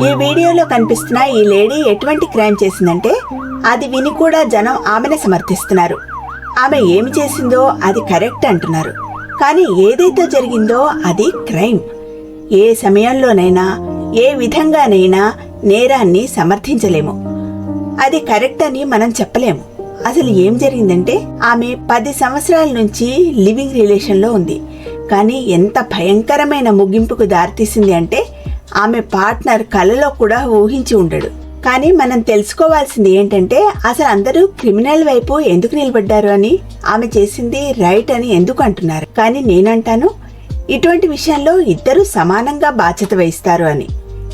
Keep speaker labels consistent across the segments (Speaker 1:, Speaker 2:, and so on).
Speaker 1: ఈ వీడియోలో కనిపిస్తున్న ఈ లేడీ ఎటువంటి క్రైమ్ చేసిందంటే అది విని కూడా జనం ఆమెనే సమర్థిస్తున్నారు. ఆమె ఏమి చేసిందో అది కరెక్ట్ అంటున్నారు. కానీ ఏదైతే జరిగిందో అది క్రైమ్. ఏ సమయంలోనైనా ఏ విధంగానైనా నేరాన్ని సమర్థించలేము. అది కరెక్ట్ అని మనం చెప్పలేము. అసలు ఏం జరిగిందంటే ఆమె పది సంవత్సరాల నుంచి లివింగ్ రిలేషన్లో ఉంది. కానీ ఎంత భయంకరమైన ముగింపుకు దారితీసింది అంటే ఆమె పార్ట్నర్ కలలో కూడా ఊహించి ఉండడు. కానీ మనం తెలుసుకోవాల్సింది ఏంటంటే అసలు అందరూ క్రిమినల్ వైపు ఎందుకు నిలబడ్డారు అని ఆమె చేసింది రైట్ అని ఎందుకు అంటున్నారు? కానీ నేనంటాను ఇటువంటి విషయంలో ఇద్దరు సమానంగా బాధ్యత వహిస్తారు అని.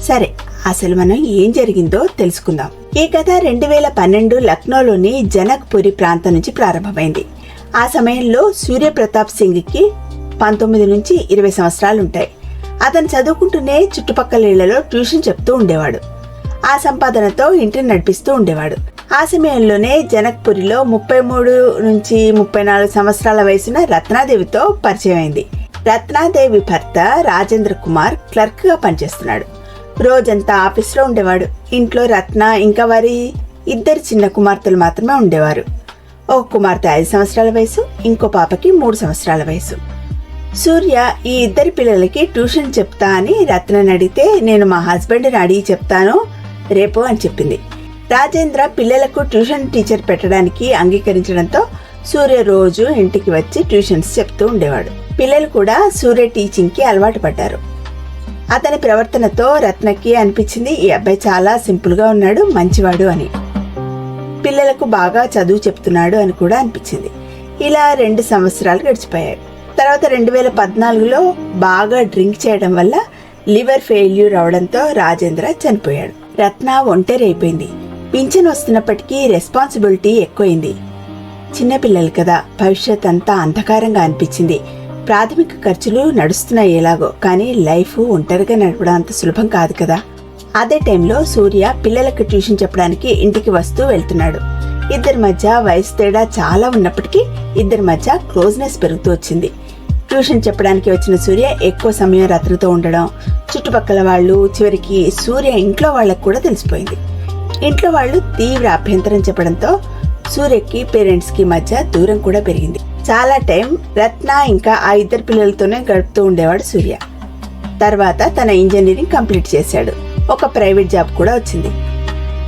Speaker 1: సరే అసలు మనం ఏం జరిగిందో తెలుసుకుందాం. ఈ కథ రెండు వేల పన్నెండు లక్నోలోని జనక్పురి ప్రాంతం నుంచి ప్రారంభమైంది. ఆ సమయంలో సూర్యప్రతాప్ సింగ్కి పంతొమ్మిది నుంచి ఇరవై సంవత్సరాలు ఉంటాయి అతను చదువుకుంటూనే చుట్టుపక్కల ఇళ్ళలో ట్యూషన్ చెప్తూ ఉండేవాడు. ఆ సంపాదనతో ఇంటిని నడిపిస్తూ ఉండేవాడు. ఆ సమయంలోనే జనక్పురిలో ముప్పై మూడు నుంచి ముప్పై నాలుగు సంవత్సరాల వయసున రత్నాదేవితో పరిచయం అయింది రత్నాదేవి భర్త రాజేంద్ర కుమార్ క్లర్క్గా పనిచేస్తున్నాడు. రోజంతా ఆఫీస్లో ఉండేవాడు. ఇంట్లో రత్న ఇంకా వారి ఇద్దరు చిన్న కుమార్తెలు మాత్రమే ఉండేవారు. ఒక కుమార్తె ఐదు సంవత్సరాల వయసు ఇంకో పాపకి మూడు సంవత్సరాల వయసు. సూర్య ఈ ఇద్దరి పిల్లలకి ట్యూషన్ చెప్తా అని రత్నని అడిగితే నేను మా హస్బెండ్ని అడిగి చెప్తాను రేపు అని చెప్పింది. రాజేంద్ర పిల్లలకు ట్యూషన్ టీచర్ పెట్టడానికి అంగీకరించడంతో సూర్య రోజు ఇంటికి వచ్చి ట్యూషన్స్ చెప్తూ ఉండేవాడు. పిల్లలు కూడా సూర్య టీచింగ్కి అలవాటు పడ్డారు. అతని ప్రవర్తనతో రత్నకి అనిపించింది ఈ అబ్బాయి చాలా సింపుల్గా ఉన్నాడు మంచివాడు అని. పిల్లలకు బాగా చదువు చెప్తున్నాడు అని కూడా అనిపించింది. ఇలా రెండు సంవత్సరాలు గడిచిపోయాయి. తర్వాత రెండు వేల పద్నాలుగులో బాగా డ్రింక్ చేయడం వల్ల లివర్ ఫెయిల్యూర్ అవడంతో రాజేంద్ర చనిపోయాడు. రత్న ఒంటరి అయిపోయింది పింఛన్ వస్తున్నప్పటికీ రెస్పాన్సిబిలిటీ ఎక్కువైంది. చిన్నపిల్లలు కదా భవిష్యత్ అంతా అంధకారంగా అనిపించింది. ప్రాథమిక ఖర్చులు నడుస్తున్నాయి ఎలాగో కానీ లైఫ్ ఒంటరిగా నడపడం అంత సులభం కాదు కదా. అదే టైంలో సూర్య పిల్లలకు ట్యూషన్ చెప్పడానికి ఇంటికి వస్తూ వెళ్తున్నాడు. ఇద్దరి మధ్య వయసు తేడా చాలా ఉన్నప్పటికీ ఇద్దరి మధ్య క్లోజ్నెస్ పెరుగుతూ వచ్చింది. ట్యూషన్ చెప్పడానికి వచ్చిన సూర్య ఎక్కువ సమయం రత్నతో ఉండడం. చుట్టుపక్కల వాళ్ళు చివరికి సూర్య ఇంట్లో వాళ్ళకు కూడా తెలిసిపోయింది. ఇంట్లో వాళ్ళు తీవ్ర అభ్యంతరం చెప్పడంతో సూర్యకి పేరెంట్స్కి మధ్య దూరం కూడా పెరిగింది. చాలా టైం రత్న ఇంకా ఆ ఇద్దరు పిల్లలతోనే గడుపుతూ ఉండేవాడు సూర్య. తర్వాత తన ఇంజనీరింగ్ కంప్లీట్ చేశాడు. ఒక ప్రైవేట్ జాబ్ కూడా వచ్చింది.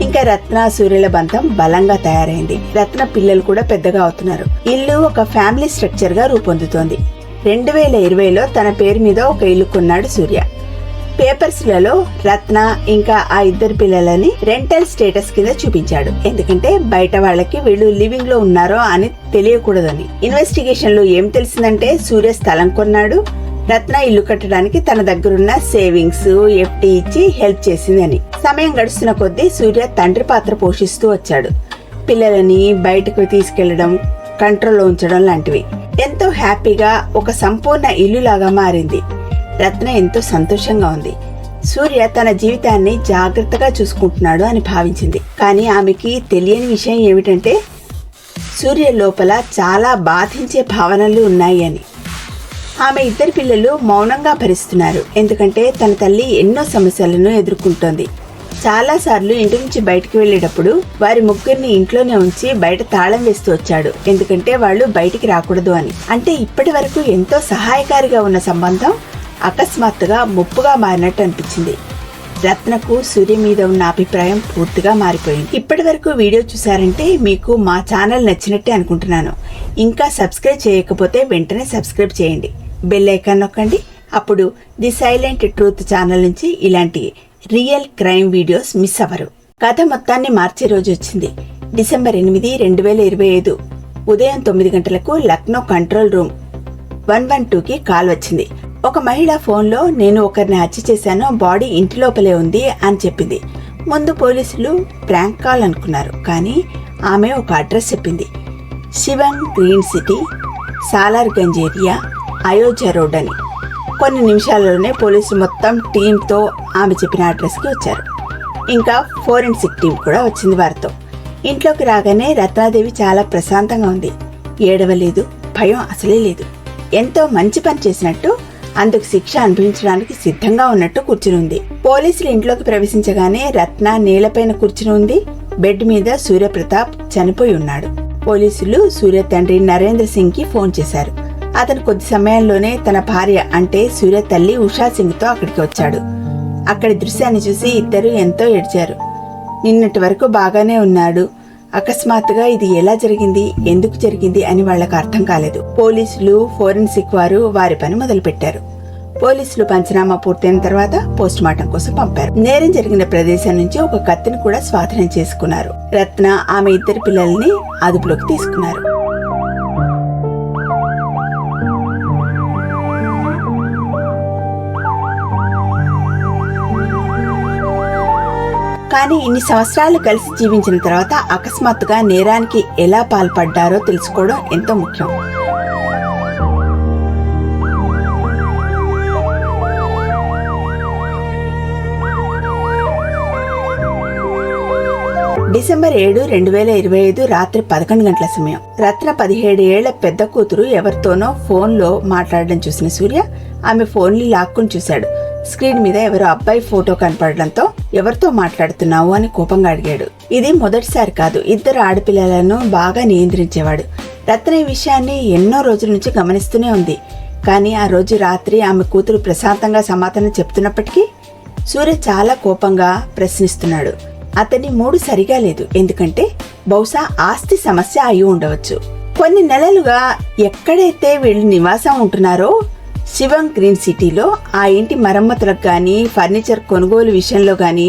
Speaker 1: ఇంకా రత్న సూర్యుల బంధం బలంగా తయారైంది. రత్న పిల్లలు కూడా పెద్దగా అవుతున్నారు. ఇల్లు ఒక ఫ్యామిలీ స్ట్రక్చర్గా రూపొందుతోంది. రెండు వేల ఇరవైలో తన పేరు మీద ఒక ఇల్లు కొన్నాడు సూర్య. పేపర్స్లలో రత్న ఇంకా ఆ ఇద్దరు పిల్లలని రెంటల్ స్టేటస్ కింద చూపించాడు. ఎందుకంటే బయట వాళ్ళకి వీళ్ళు లివింగ్లో ఉన్నారో అని తెలియకూడదని. ఇన్వెస్టిగేషన్లో ఏం తెలిసిందంటే సూర్య స్థలం కొన్నాడు రత్న ఇల్లు కట్టడానికి తన దగ్గరున్న సేవింగ్స్ ఎఫ్టీ ఇచ్చి హెల్ప్ చేసిందని. సమయం గడుస్తున్న కొద్దీ సూర్య తండ్రి పాత్ర పోషిస్తూ వచ్చాడు. పిల్లలని బయటకు తీసుకెళ్ళడం కంట్రోల్లో ఉంచడం లాంటివి. ఎంతో హ్యాపీగా ఒక సంపూర్ణ ఇల్లులాగా మారింది. రత్న ఎంతో సంతోషంగా ఉంది. సూర్య తన జీవితాన్ని జాగ్రత్తగా చూసుకుంటున్నాడు అని భావించింది. కానీ ఆమెకి తెలియని విషయం ఏమిటంటే సూర్య లోపల చాలా బాధించే భావనలు ఉన్నాయి అని. ఆమె ఇద్దరు పిల్లలు మౌనంగా భరిస్తున్నారు. ఎందుకంటే తన తల్లి ఎన్నో సమస్యలను ఎదుర్కొంటోంది. చాలాసార్లు ఇంటి నుంచి బయటికి వెళ్ళేటప్పుడు వారి ముగ్గురిని ఇంట్లోనే ఉంచి బయట తాళం వేస్తూ వచ్చాడు. ఎందుకంటే వాళ్ళు బయటికి రాకూడదు అని. అంటే ఇప్పటి వరకు ఎంతో సహాయకారిగా ఉన్న సంబంధం అకస్మాత్తుగా ముప్పుగా మారినట్టు అనిపించింది. రత్నకు సూర్య మీద ఉన్న అభిప్రాయం పూర్తిగా మారిపోయింది. ఇప్పటి వరకు వీడియో చూసారంటే మీకు మా ఛానల్ నచ్చినట్టే అనుకుంటున్నాను. ఇంకా సబ్స్క్రైబ్ చేయకపోతే వెంటనే సబ్స్క్రైబ్ చేయండి. బెల్ ఐకాన్ నొక్కండి. అప్పుడు ది సైలెంట్ ట్రూత్ ఛానల్ నుంచి ఇలాంటి రియల్ క్రైమ్ వీడియోస్ మిస్ అవ్వరు. కథ మొత్తాన్ని మార్చే రోజు వచ్చింది. డిసెంబర్ ఎనిమిది రెండు వేల ఇరవై ఐదు. ఉదయం తొమ్మిది గంటలకు Lucknow control room one one టూకి కాల్ వచ్చింది. ఒక మహిళ ఫోన్లో నేను ఒకరిని హత్య చేశాను బాడీ ఇంటి లోపలే ఉంది అని చెప్పింది. ముందు పోలీసులు ప్రాంక్ కాల్ అనుకున్నారు కానీ ఆమె ఒక అడ్రస్ చెప్పింది. Shivan green city Salarganj area Ayodhya road అని. కొన్ని నిమిషాల్లోనే పోలీసులు మొత్తం టీంతో ఆమె చెప్పిన అడ్రస్కి వచ్చారు. ఇంకా ఫోరెన్సిక్ టీం కూడా వచ్చింది వారితో. ఇంట్లోకి రాగానే రత్నాదేవి చాలా ప్రశాంతంగా ఉంది. ఏడవలేదు భయం అసలే లేదు. ఎంతో మంచి పని చేసినట్టు అందుకు శిక్ష అనుభవించడానికి సిద్ధంగా ఉన్నట్టు కూర్చుని ఉంది. పోలీసులు ఇంట్లోకి ప్రవేశించగానే రత్న నేలపైన కూర్చుని ఉంది. బెడ్ మీద సూర్యప్రతాప్ చనిపోయి ఉన్నాడు. పోలీసులు సూర్య తండ్రి నరేంద్ర సింగ్కి ఫోన్ చేశారు. అతను కొద్ది సమయంలోనే తన భార్య అంటే సూర్య తల్లి ఉషా సింగ్తో అక్కడికి వచ్చాడు. అక్కడి దృశ్యాన్ని చూసి ఇద్దరు ఎంతో ఏడ్చారు. నిన్నటి వరకు బాగానే ఉన్నాడు. అకస్మాత్తుగా ఇది ఎలా జరిగింది? ఎందుకు జరిగింది? అని వాళ్ళకు అర్థం కాలేదు. పోలీసులు ఫోరెన్సిక్ వారు వారి పని మొదలుపెట్టారు. పోలీసులు పంచనామా పూర్తయిన తర్వాత పోస్ట్ మార్టం కోసం పంపారు. నేరం జరిగిన ప్రదేశం నుంచి ఒక కత్తిని కూడా స్వాధీనం చేసుకున్నారు. రత్న ఆమె ఇద్దరు పిల్లల్ని అదుపులోకి తీసుకున్నారు. కానీ ఇన్ని సంవత్సరాలు కలిసి జీవించిన తర్వాత అకస్మాత్తుగా నేరానికి ఎలా పాల్పడ్డారో తెలుసుకోవడం ఎంతో ముఖ్యం. డిసెంబర్ ఏడు రెండు వేల ఇరవై ఐదు రాత్రి పదకొండు గంటల సమయం. రత్న పదిహేడు ఏళ్ళ పెద్ద కూతురు ఎవరితోనో ఫోన్లో మాట్లాడడం చూసిన సూర్య ఆమె ఫోన్ని లాక్కుని చూశాడు. స్క్రీన్ మీద ఎవరో అబ్బాయి ఫోటో కనపడడంతో ఎవరితో మాట్లాడుతున్నావు అని కోపంగా అడిగాడు. ఇది మొదటిసారి కాదు ఇద్దరు ఆడపిల్లలను బాగా నియంత్రించేవాడు. రత్న ఈ విషయాన్ని ఎన్నో రోజుల నుంచి గమనిస్తూనే ఉంది. కానీ ఆ రోజు రాత్రి ఆమె కూతురు ప్రశాంతంగా సమాధానం చెప్తున్నప్పటికీ సూర్య చాలా కోపంగా ప్రశ్నిస్తున్నాడు. అతని మూడు సరిగా లేదు ఎందుకంటే బహుశా ఆస్తి సమస్య అయి ఉండవచ్చు. కొన్ని నెలలుగా ఎక్కడైతే వీళ్ళు నివాసం ఉంటున్నారో శివం గ్రీన్ సిటీలో ఆ ఇంటి మరమ్మతులకు కానీ ఫర్నిచర్ కొనుగోలు విషయంలో కానీ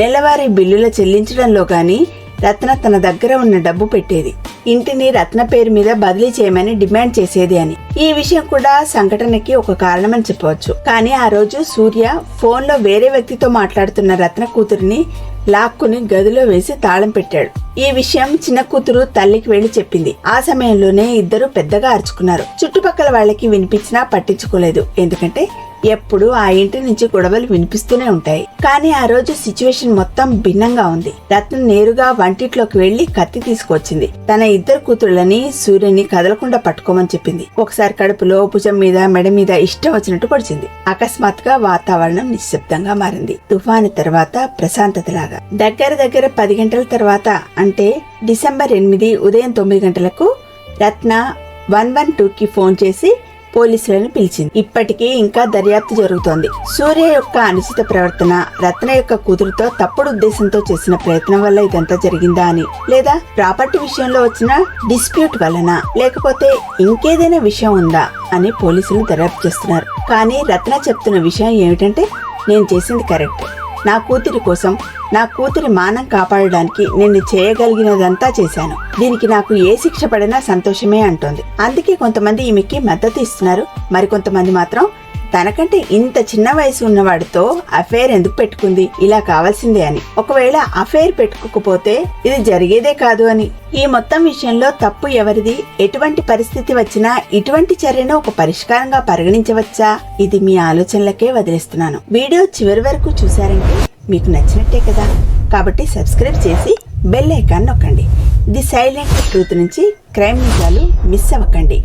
Speaker 1: నెలవారీ బిల్లుల చెల్లించడంలో కానీ రత్న తన దగ్గర ఉన్న డబ్బు పెట్టేది. ఇంటిని రత్న పేరు మీద బదిలీ చేయమని డిమాండ్ చేసేది అని. ఈ విషయం కూడా సంఘటనకి ఒక కారణమని చెప్పవచ్చు. కానీ ఆ రోజు సూర్య ఫోన్లో వేరే వ్యక్తితో మాట్లాడుతున్న రత్న కూతురిని లాక్కుని గదిలో వేసి తాళం పెట్టాడు. ఈ విషయం చిన్న కూతురు తల్లికి వెళ్ళి చెప్పింది. ఆ సమయంలోనే ఇద్దరు పెద్దగా అరుచుకున్నారు. చుట్టుపక్కల వాళ్ళకి వినిపించినా పట్టించుకోలేదు. ఎందుకంటే ఎప్పుడు ఆ ఇంటి నుంచి గొడవలు వినిపిస్తూనే ఉంటాయి. కానీ ఆ రోజు సిచ్యువేషన్ మొత్తం భిన్నంగా ఉంది. రత్న నేరుగా వంటిట్లోకి వెళ్ళి కత్తి తీసుకొచ్చింది. తన ఇద్దరు కూతుళ్ళని సూర్యుని కదలకుండా పట్టుకోమని చెప్పింది. ఒకసారి కడుపులో భుజం మీద మెడ మీద ఇష్టం వచ్చినట్టు పొడిచింది. అకస్మాత్తుగా వాతావరణం నిశ్శబ్దంగా మారింది. తుఫాను తర్వాత ప్రశాంతతలాగా. దగ్గర దగ్గర పది గంటల తర్వాత అంటే డిసెంబర్ ఎనిమిది ఉదయం తొమ్మిది గంటలకు రత్న వన్ వన్ టూ కి ఫోన్ చేసి పోలీసులను పిలిచింది. ఇప్పటికీ ఇంకా దర్యాప్తు జరుగుతోంది. సూర్య యొక్క అనుచిత ప్రవర్తన రత్న యొక్క కూతురుతో తప్పుడు ఉద్దేశంతో చేసిన ప్రయత్నం వల్ల ఇదంతా జరిగిందా అని లేదా ప్రాపర్టీ విషయంలో వచ్చిన డిస్ప్యూట్ వలన లేకపోతే ఇంకేదైనా విషయం ఉందా అని పోలీసులు దర్యాప్తు చేస్తున్నారు. కానీ రత్న చెప్తున్న విషయం ఏమిటంటే నేను చేసింది కరెక్ట్. నా కూతురి కోసం నా కూతురి మానం కాపాడడానికి నేను చేయగలిగినదంతా చేశాను. దీనికి నాకు ఏ శిక్ష పడినా సంతోషమే అంటోంది. అందుకే కొంతమంది ఈమెకి మద్దతు ఇస్తున్నారు. మరికొంతమంది మాత్రం తనకంటే ఇంత చిన్న వయసు ఉన్నవాడితో అఫేర్ ఎందుకు పెట్టుకుంది? ఇలా కావాల్సిందే అని. ఒకవేళ అఫేర్ పెట్టుకోకపోతే ఇది జరిగేదే కాదు అని. ఈ మొత్తం విషయంలో తప్పు ఎవరిది? ఎటువంటి పరిస్థితి వచ్చినా ఇటువంటి చర్యను ఒక పరిష్కారంగా పరిగణించవచ్చా? ఇది మీ ఆలోచనలకే వదిలేస్తున్నాను. వీడియో చివరి వరకు చూసారంటే మీకు నచ్చినట్టే కదా? కాబట్టి సబ్స్క్రైబ్ చేసి బెల్ ఐకాన్ నొక్కండి. ది సైలెంట్ ట్రూత్ నుంచి క్రైమ్ నిజాలు మిస్ అవ్వకండి.